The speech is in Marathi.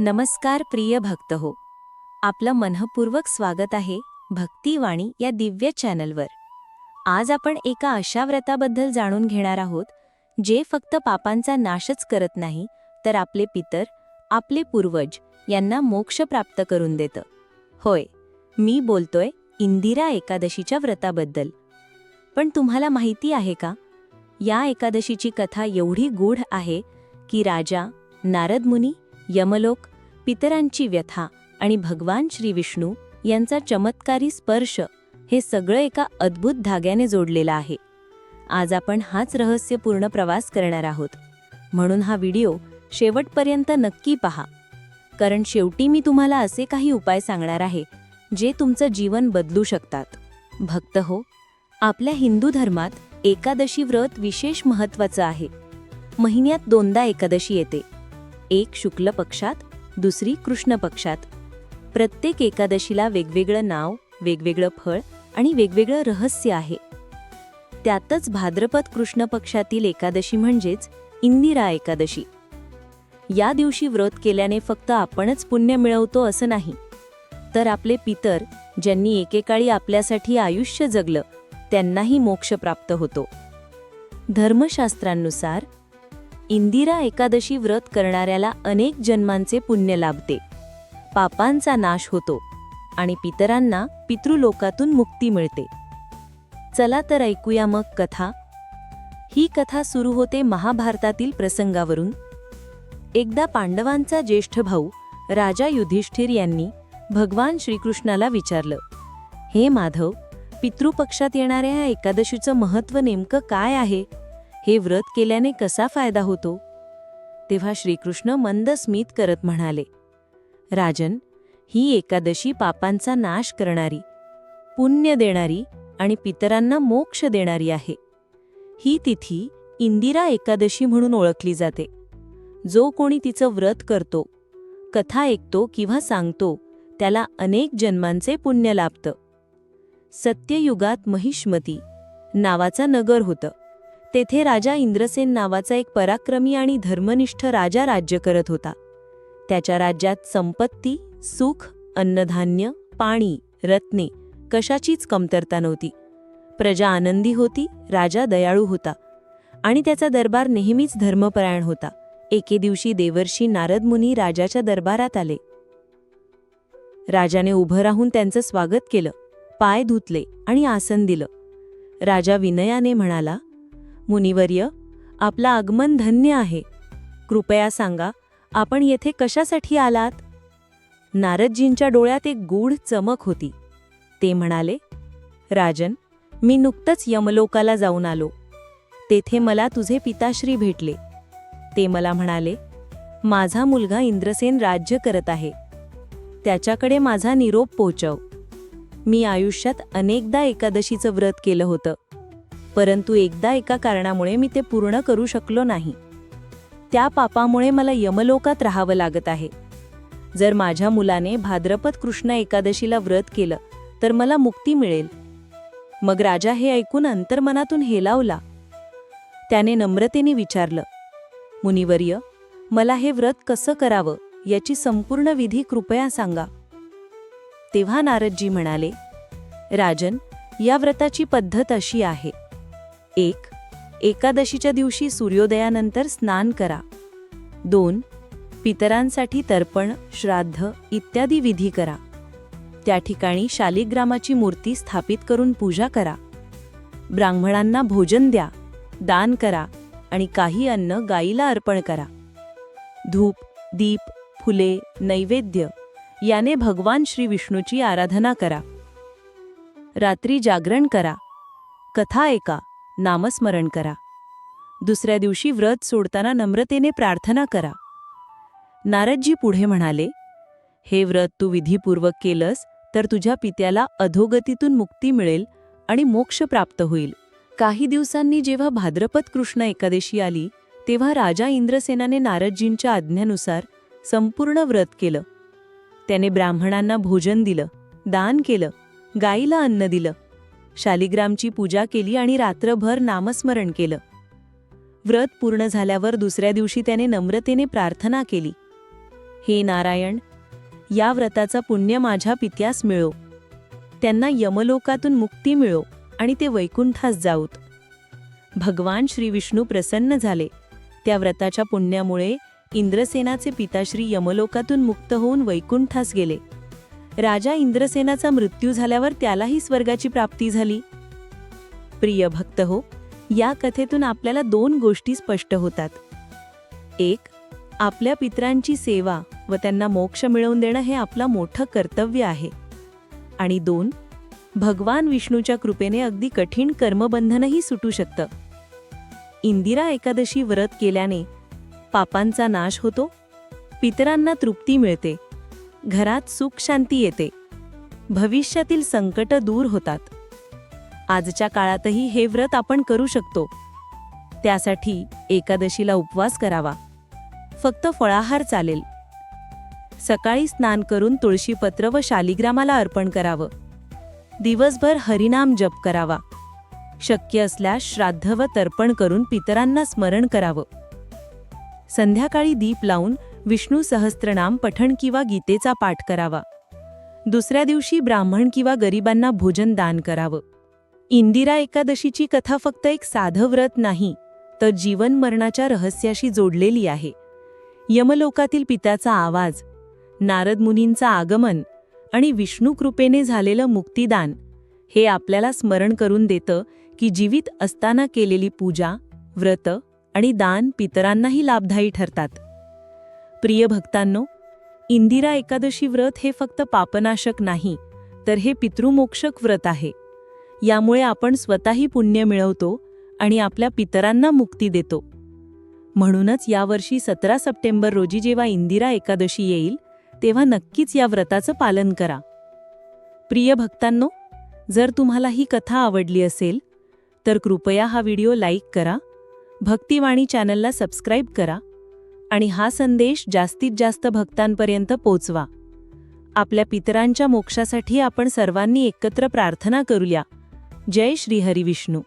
नमस्कार प्रिय भक्त हो. आपलं मनःपूर्वक स्वागत आहे भक्तिवाणी या दिव्य चॅनलवर. आज आपण एका अशा व्रताबद्दल जाणून घेणार आहोत जे फक्त पापांचा नाशच करत नाही तर आपले पितर आपले पूर्वज यांना मोक्ष प्राप्त करून देतं. होय मी बोलतोय इंदिरा एकादशीच्या व्रताबद्दल. पण तुम्हाला माहिती आहे का? या एकादशीची कथा एवढी गूढ आहे की राजा नारद मुनी यमलोक पितरांची व्यथा आणि भगवान श्री विष्णू यांचा चमत्कारी स्पर्श हे सगळं एका अद्भुत धाग्याने जोडलेलं आहे. आज आपण हाच रहस्यपूर्ण प्रवास करणार आहोत. म्हणून हा व्हिडिओ शेवटपर्यंत नक्की पहा. कारण शेवटी मी तुम्हाला असे काही उपाय सांगणार आहे जे तुमचं जीवन बदलू शकतात. भक्त हो आपल्या हिंदू धर्मात एकादशी व्रत विशेष महत्त्वाचं आहे. महिन्यात दोनदा एकादशी येते. एक शुक्ल पक्षात दुसरी कृष्ण पक्षात. प्रत्येक एकादशीला वेगवेगळं नाव वेगवेगळं फळ आणि वेगवेगळं रहस्य आहे. त्यातच भाद्रपद कृष्ण पक्षातील एकादशी म्हणजेच इंदिरा एकादशी. या दिवशी व्रत केल्याने फक्त आपणच पुण्य मिळवतो असं नाही. तर आपले पितर ज्यांनी एकेकाळी आपल्यासाठी आयुष्य जगलं त्यांनाही मोक्ष प्राप्त होतो. धर्मशास्त्रांनुसार इंदिरा एकादशी व्रत करणाऱ्याला अनेक जन्मांचे पुण्य लाभते. पापांचा नाश होतो आणि पितरांना पितृलोकातून मुक्ती मिळते. चला तर ऐकूया मग कथा. ही कथा सुरू होते महाभारतातील प्रसंगावरून. एकदा पांडवांचा ज्येष्ठ भाऊ राजा युधिष्ठिर यांनी भगवान श्रीकृष्णाला विचारलं हे माधव पितृपक्षात येणाऱ्या या एकादशीचं महत्त्व नेमकं काय आहे? हे व्रत केल्याने कसा फायदा होतो? तेव्हा श्रीकृष्ण मंद स्मित करत म्हणाले राजन ही एकादशी पापांचा नाश करणारी पुण्य देणारी आणि पितरांना मोक्ष देणारी आहे. ही तिथी इंदिरा एकादशी म्हणून ओळखली जाते. जो कोणी तिचं व्रत करतो कथा ऐकतो किंवा सांगतो त्याला अनेक जन्मांचे पुण्य लाभतं. सत्ययुगात महिष्मती नावाचा नगर होतं. तेथे राजा इंद्रसेन नावाचा एक पराक्रमी आणि धर्मनिष्ठ राजा राज्य करत होता. त्याच्या राज्यात संपत्ती सुख अन्नधान्य पाणी रत्ने कशाचीच कमतरता नव्हती. प्रजा आनंदी होती राजा दयाळू होता आणि त्याचा दरबार नेहमीच धर्मपरायण होता. एके दिवशी देवर्षी नारद मुनी राजाच्या दरबारात आले. राजाने उभं राहून त्यांचं स्वागत केलं पाय धुतले आणि आसन दिलं. राजा विनयाने म्हणाला मुनिवर्य आपला आगमन धन्य आहे. कृपया सांगा आपण येथे कशासाठी आलात? नारदजींच्या डोळ्यात एक गूढ चमक होती. ते म्हणाले राजन मी नुकतंच यमलोकाला जाऊन आलो. तेथे मला तुझे पिताश्री भेटले. ते मला म्हणाले माझा मुलगा इंद्रसेन राज्य करत आहे. त्याच्याकडे माझा निरोप पोचव. मी आयुष्यात अनेकदा एकादशीचं व्रत केलं होतं. परंतु एकदा एका कारणामुळे मी ते पूर्ण करू शकलो नाही. त्या पापामुळे मला यमलोकात राहावं लागत आहे. जर माझ्या मुलाने भाद्रपद कृष्ण एकादशीला व्रत केलं तर मला मुक्ती मिळेल. मग राजा हे ऐकून अंतर्मनातून हेलावला. त्याने नम्रतेने विचारलं मुनिवर्य मला हे व्रत कसं करावं याची संपूर्ण विधी कृपया सांगा. तेव्हा नारदजी म्हणाले राजन या व्रताची पद्धत अशी आहे. एक एकादशीच्या दिवशी सूर्योदयानंतर स्नान करा. दोन पितरांसाठी तर्पण श्राद्ध इत्यादी विधी करा. त्या ठिकाणी शालिग्रामाची मूर्ती स्थापित करून पूजा करा. ब्राह्मणांना भोजन द्या दान करा आणि काही अन्न गाईला अर्पण करा. धूप दीप फुले नैवेद्य याने भगवान श्री विष्णूची आराधना करा. रात्री जागरण करा. कथा ऐका. नामस्मरण करा. दुसऱ्या दिवशी व्रत सोडताना नम्रतेने प्रार्थना करा. नारदजी पुढे म्हणाले हे व्रत तू विधीपूर्वक केलंस तर तुझ्या पित्याला अधोगतीतून मुक्ती मिळेल आणि मोक्ष प्राप्त होईल. काही दिवसांनी जेव्हा भाद्रपद कृष्ण एकादशी आली तेव्हा राजा इंद्रसेनाने नारदजींच्या आज्ञेनुसार संपूर्ण व्रत केलं. त्याने ब्राह्मणांना भोजन दिलं दान केलं गाईला अन्न दिलं. शालिग्रामची पूजा केली आणि रात्रभर नामस्मरण केलं. व्रत पूर्ण झाल्यावर दुसऱ्या दिवशी त्याने नम्रतेने प्रार्थना केली. हे नारायण या व्रताचा पुण्य माझ्या पित्यास मिळो. त्यांना यमलोकातून मुक्ती मिळो आणि ते वैकुंठास जाऊत. भगवान श्री विष्णू प्रसन्न झाले. त्या व्रताच्या पुण्यामुळे इंद्रसेनाचे पिता श्री यमलोकातून मुक्त होऊन वैकुंठास गेले. राजा इंद्रसेनाचा मृत्यू झाल्यावर त्यालाही स्वर्गाची प्राप्ती झाली. प्रिय भक्त हो या कथेतून आपल्याला दोन गोष्टी स्पष्ट होतात. एक आपल्या पितरांची सेवा व त्यांना मोक्ष मिळवून देणं हे आपलं मोठं कर्तव्य आहे. आणि दोन भगवान विष्णूच्या कृपेने अगदी कठीण कर्मबंधनही सुटू शकतं. इंदिरा एकादशी व्रत केल्याने पापांचा नाश होतो पितरांना तृप्ती मिळते. घरात सुख शांती येते. भविष्यातील संकट दूर होतात. आजच्या काळातही हे व्रत आपण करू शकतो. त्यासाठी एकादशीला उपवास करावा. फक्त फळाहार चालेल. सकाळी स्नान करून तुळशीपत्र व शालिग्रामाला अर्पण करावं. दिवसभर हरिनाम जप करावा. शक्य असल्यास श्राद्ध व तर्पण करून पितरांना स्मरण करावं. संध्याकाळी दीप लावून विष्णू सहस्त्रनाम पठण किंवा गीतेचा पाठ करावा. दुसऱ्या दिवशी ब्राह्मण किंवा गरिबांना भोजन दान करावं. इंदिरा एकादशीची कथा फक्त एक साधं व्रत नाही तर जीवन मरणाच्या रहस्याशी जोडलेली आहे. यमलोकातील पित्याचा आवाज नारद मुनींचा आगमन आणि विष्णू कृपेने झालेलं मुक्तिदान हे आपल्याला स्मरण करून देतं की जीवित असताना केलेली पूजा व्रत आणि दान पितरांनाही लाभदायी ठरतात. प्रिय भक्तांनो इंदिरा एकादशी व्रत हे फक्त पापनाशक नाही तर हे पितृमोक्षक व्रत आहे. यामुळे आपण स्वतःही पुण्य मिळवतो आणि आपल्या पितरांना मुक्ती देतो. म्हणूनच यावर्षी सतरा सप्टेंबर रोजी जेव्हा इंदिरा एकादशी येईल तेव्हा नक्कीच या व्रताचं पालन करा. प्रिय भक्तांनो जर तुम्हाला ही कथा आवडली असेल तर कृपया हा व्हिडिओ लाईक करा भक्तिवाणी चॅनलला सबस्क्राईब करा आणि हा संदेश जास्तीत जास्त भक्तांपर्यंत पोचवा. आपल्या पितरांच्या मोक्षासाठी आपण सर्वांनी एकत्र प्रार्थना करूया. जय श्री विष्णू